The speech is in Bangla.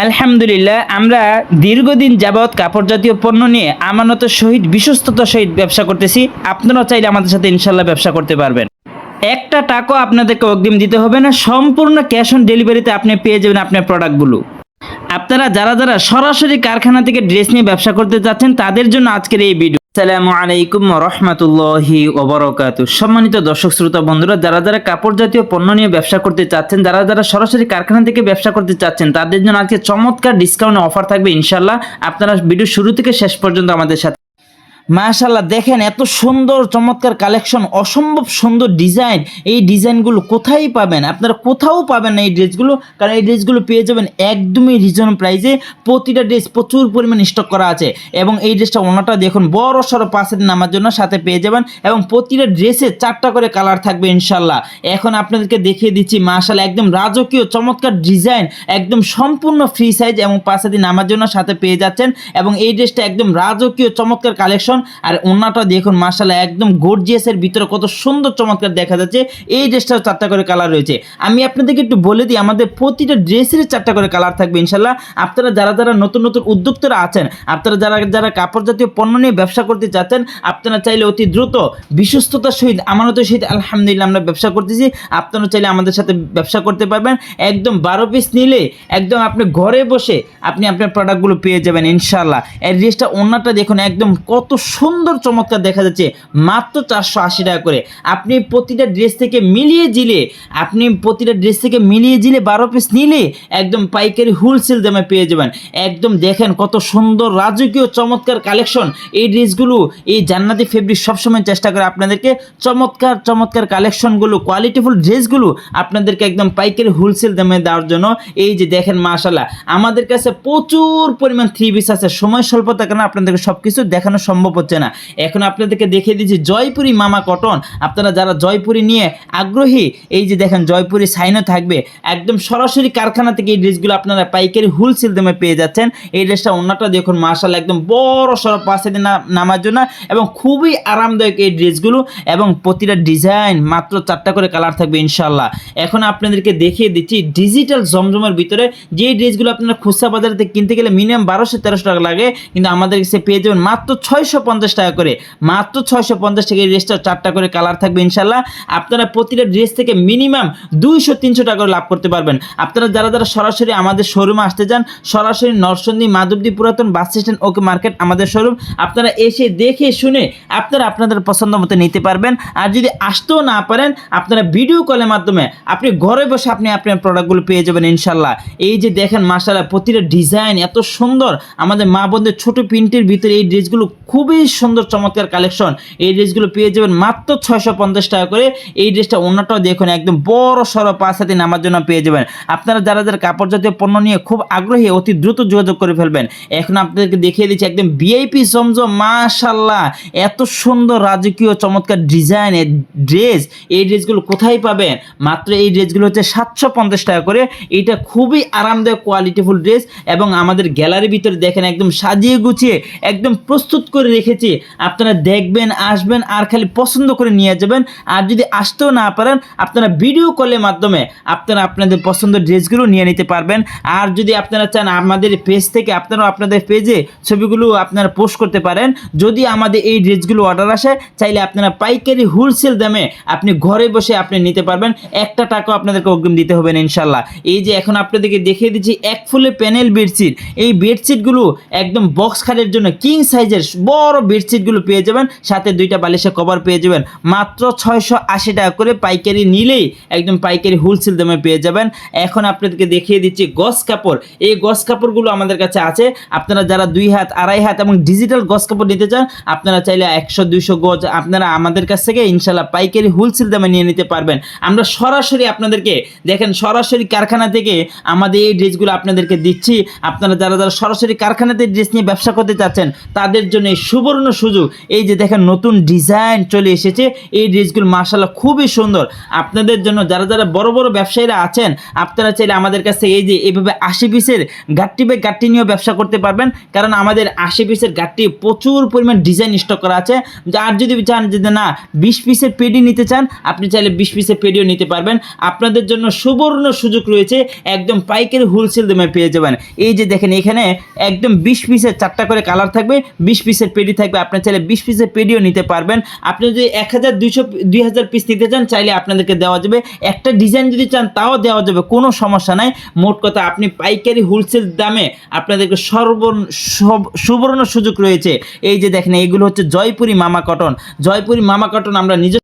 আলহামদুলিল্লাহ, আমরা দীর্ঘদিন যাবৎ কাপড় জাতীয় পণ্য নিয়ে আমানতের সহিত, বিশ্বস্ততার সহিত ব্যবসা করতেছি। আপনারা চাইলে আমাদের সাথে ইনশাল্লাহ ব্যবসা করতে পারবেন। একটা টাকাও আপনাদেরকে অগ্রিম দিতে হবে না, সম্পূর্ণ ক্যাশ অন ডেলিভারিতে আপনি পেয়ে যাবেন আপনার প্রোডাক্টগুলো। আপনারা যারা যারা সরাসরি কারখানা থেকে ড্রেস নিয়ে ব্যবসা করতে যাচ্ছেন, তাদের জন্য আজকের এই ভিডিও। আসসালামু আলাইকুম রহমতুল্লাহি ওবরকাত সম্মানিত দর্শক, শ্রোতা, বন্ধুরা, যারা যারা কাপড় জাতীয় পণ্য নিয়ে ব্যবসা করতে চাচ্ছেন, যারা যারা সরাসরি কারখানা থেকে ব্যবসা করতে চাচ্ছেন, তাদের জন্য আজকে চমৎকার ডিসকাউন্ট অফার থাকবে ইনশাল্লাহ আপনারা ভিডিও শুরু থেকে শেষ পর্যন্ত আমাদের সাথে মাশাল্লাহ দেখেন এত সুন্দর, চমৎকার কালেকশন, অসম্ভব সুন্দর ডিজাইন। এই ডিজাইনগুলো কোথায় পাবেন? আপনারা কোথাও পাবেন না এই ড্রেসগুলো, কারণ এই ড্রেসগুলো পেয়ে যাবেন একদমই রিজনেবল প্রাইসে প্রতিটা ড্রেস প্রচুর পরিমাণ স্টক করা আছে এবং এই ড্রেসটা ওনাটা দেখুন, বড় সড়ো পাশে নামার জন্য সাথে পেয়ে যাবেন এবং প্রতিটা ড্রেসে চারটা করে কালার থাকবে ইনশাল্লাহ এখন আপনাদেরকে দেখিয়ে দিচ্ছি মাশাল্লাহ একদম রাজকীয়, চমৎকার ডিজাইন, একদম সম্পূর্ণ ফ্রি সাইজ এবং পাশে নামার জন্য সাথে পেয়ে যাচ্ছেন এবং এই ড্রেসটা একদম রাজকীয়, চমৎকার কালেকশন। আর ওনাটা দেখুন মার্শাল্লাহ একদম গর্জিয়াসের ভিতরে কত সুন্দর চমৎকার দেখা যাচ্ছে। এই ড্রেসটাও চারটা করে কালার রয়েছে। আমি আপনাদেরকে একটু বলে দিই, আমাদের প্রতিটা ড্রেসের চারটা করে কালার থাকবে ইনশাল্লাহ আপনারা যারা যারা নতুন নতুন উদ্যোক্তারা আছেন, আপনারা যারা যারা কাপড় জাতীয় পণ্য নিয়ে ব্যবসা করতে চাচ্ছেন, আপনারা চাইলে অতি দ্রুত বিশ্বস্ততার সহিত, আমানতের সহিত আলহামদুলিল্লাহ আমরা ব্যবসা করতেছি। আপনারা চাইলে আমাদের সাথে ব্যবসা করতে পারবেন। একদম বারো পিস নিলে একদম আপনি ঘরে বসে আপনি আপনার প্রোডাক্টগুলো পেয়ে যাবেন ইনশাল্লাহ এই ড্রেসটা অন্যটা দেখুন, একদম কত সুন্দর চমৎকার দেখা যাচ্ছে। মাত্র চারশো আশি টাকা করে। আপনি প্রতিটা ড্রেস থেকে মিলিয়ে জিলে, আপনি প্রতিটা ড্রেস থেকে মিলিয়ে জিলে বারো পিস নিলে একদম পাইকারি হোলসেল দামে পেয়ে যাবেন। একদম দেখেন কত সুন্দর রাজকীয় চমৎকার কালেকশন এই ড্রেসগুলো এই জান্নাতি ফেব্রিক সবসময় চেষ্টা করে আপনাদেরকে চমৎকার চমৎকার কালেকশনগুলো কোয়ালিটিফুল ড্রেসগুলো আপনাদেরকে একদম পাইকারি হোলসেল দামে দেওয়ার জন্য। এই যে দেখেন মাশাল্লাহ আমাদের কাছে প্রচুর পরিমাণ থ্রি পিস আছে। সময় স্বল্পতার কারণে আপনাদেরকে সব কিছু দেখানো সম্ভব হচ্ছে না। এখন আপনাদেরকে দেখিয়ে দিচ্ছি জয়পুরি মামা কটন। আপনারা যারা জয়পুরি নিয়ে আগ্রহী, এই যে দেখেন জয়পুরি সাইনও থাকবে। একদম সরাসরি কারখানা থেকে এই ড্রেসগুলো আপনারা পাইকারি হোলসেল দামে পেয়ে যাচ্ছেন। এই ড্রেসটা অন্যটা দেখুন মার্শাল একদম বড় সড়ো পাশে নামার জন্য এবং খুবই আরামদায়ক এই ড্রেসগুলো এবং প্রতিটা ডিজাইন মাত্র চারটা করে কালার থাকবে ইনশাল্লাহ এখন আপনাদেরকে দেখিয়ে দিচ্ছি ডিজিটাল জমজমের ভিতরে যে ড্রেসগুলো আপনারা খুচরা বাজারে কিনতে গেলে মিনিমাম বারোশো তেরোশো টাকা লাগে, কিন্তু আমাদের কাছে পেয়ে যাবেন মাত্র ছয়শো পঞ্চাশ টাকা করে। মাত্র ছয়শো পঞ্চাশ টাকা এই ড্রেসটা চারটা করে কালার থাকবে ইনশাল্লাহ আপনারা প্রতিটা ড্রেস থেকে মিনিমাম দুইশো তিনশো টাকা করে লাভ করতে পারবেন। আপনারা যারা যারা সরাসরি আমাদের শোরুমে আসতে চান, সরাসরি নরসন্দী মাধবদী পুরাতন বাস স্ট্যান্ড, ওকে মার্কেট আমাদের শোরুম আপনারা এসে দেখে শুনে আপনারা আপনাদের পছন্দ মতো নিতে পারবেন। আর যদি আসতেও না পারেন, আপনারা ভিডিও কলের মাধ্যমে আপনি ঘরে বসে আপনি আপনার প্রোডাক্টগুলো পেয়ে যাবেন ইনশাল্লাহ এই যে দেখেন মাসাল্লাহ প্রতিটা ডিজাইন এত সুন্দর। আমাদের মা বোনদের ছোট প্রিন্টের ভিতরে এই ড্রেসগুলো খুবই সুন্দর চমৎকার কালেকশন এই ড্রেসগুলো পেয়ে যাবেন মাত্র ছয়শো পঞ্চাশ টাকা করে। এই ড্রেসটা অন্যটাও দেখুন, একদম বড় সড়ো পাঁচ হাতে নামার জন্য পেয়ে যাবেন। আপনারা যারা যারা কাপড় জাতীয় পণ্য নিয়ে খুব আগ্রহী, অতি দ্রুত যোগাযোগ করে ফেলবেন। এখন আপনাদেরকে দেখিয়ে দিচ্ছি একদম ভিআইপি জমজম মাশাল্লাহ এত সুন্দর রাজকীয় চমৎকার ডিজাইনের ড্রেস এই ড্রেসগুলো কোথায় পাবেন? মাত্র এই ড্রেসগুলো হচ্ছে সাতশো পঞ্চাশ টাকা করে। এটা খুবই আরামদায়ক কোয়ালিটিফুল ড্রেস এবং আমাদের গ্যালারির ভিতরে দেখেন একদম সাজিয়ে গুছিয়ে, একদম প্রস্তুত করে রেখেছি আপনারা দেখবেন, আসবেন, আর খালি পছন্দ করে নিয়ে যাবেন। আর যদি আসতেও না পারেন, আপনারা ভিডিও কলের মাধ্যমে আপনারা আপনাদের পছন্দের ড্রেসগুলো নিয়ে নিতে পারবেন। আর যদি আপনারা চান আমাদের পেজ থেকে আপনারাও আপনাদের পেজে ছবিগুলো আপনারা পোস্ট করতে পারেন। যদি আমাদের এই ড্রেসগুলো অর্ডার আসে, চাইলে আপনারা পাইকারি হোলসেল দামে আপনি ঘরে বসে আপনি নিতে পারবেন। একটা টাকাও আপনাদেরকে অগ্রিম দিতে হবে না, ইনশাল্লাহ। এই যে এখন আপনাদেরকে দেখিয়ে দিচ্ছি, এক ফুলে প্যানেল বেডশিট এই বেডশিটগুলো একদম বক্স খাটের জন্য কিং সাইজের বড় বেডশিটগুলো পেয়ে যাবেন, সাথে দুইটা বালিশের কভার পেয়ে যাবেন। মাত্র ছয়শো আশি টাকা করে পাইকারি নিলেই একদম পাইকারি হোলসেল দামে পেয়ে যাবেন। এখন আপনাদেরকে দেখিয়ে দিচ্ছি গস কাপড়। এই গস কাপড়গুলো আমাদের কাছে আছে। আপনারা যারা দুই হাত, আড়াই হাত এবং ডিজিটাল গস কাপড় নিতে চান, আপনারা চাইলে একশো, দুইশো গজ আপনারা আমাদের কাছ থেকে ইনশাল্লাহ পাইকারি হোলসেল দামে নিয়ে নিতে পারবেন। আমরা সরাসরি আপনাদেরকে, দেখেন সরাসরি কারখানা থেকে আমাদের এই ড্রেসগুলো আপনাদেরকে দিচ্ছি। আপনারা যারা যারা সরাসরি কারখানাতে ড্রেস নিয়ে ব্যবসা করতে চাচ্ছেন, তাদের জন্য সুবর্ণ সুযোগ। এই যে দেখেন, নতুন ডিজাইন চলে এসেছে। এই ড্রেসগুলো মার্শাল্লাহ খুবই সুন্দর। আপনাদের জন্য যারা যারা বড় বড় ব্যবসায়ীরা আছেন, আপনারা চাইলে আমাদের কাছে এই যে এইভাবে আশি পিসের গাট্টি বাই গাট্টি নিয়েও ব্যবসা করতে পারবেন। কারণ আমাদের আশি পিসের গাট্টি প্রচুর পরিমাণ ডিজাইন স্টক করা আছে। আর যদি চান যে না, বিশ পিসের পেডি নিতে চান, আপনি চাইলে বিশ পিসের পেডিও নিতে পারবেন। আপনাদের জন্য সুবর্ণ সুযোগ রয়েছে। একদম পাইকারি হোলসেল দামে পেয়ে যাবেন। এই যে দেখেন, এখানে একদম বিশ পিসের চারটা করে কালার থাকবে। বিশ পিসের পেডি থাকবে, আপনার চাইলে বিশ পিসের পেডিও নিতে পারবেন। আপনি যদি এক হাজার দুইশো দুই হাজার পিস নিতে চান, চাইলে আপনাদেরকে দেওয়া যাবে। একটা ডিজাইন যদি চান, তাও দেওয়া যাবে, কোনো সমস্যা নাই। মোট কথা, আপনি পাইকারি হোলসেল দামে আপনাদেরকে সর্ব সব- সুবর্ণ সুযোগ রয়েছে। এই যে দেখেন এইগুলো হচ্ছে জয়পুরি মামা কটন। জয়পুরি মামা কটন আমরা নিজে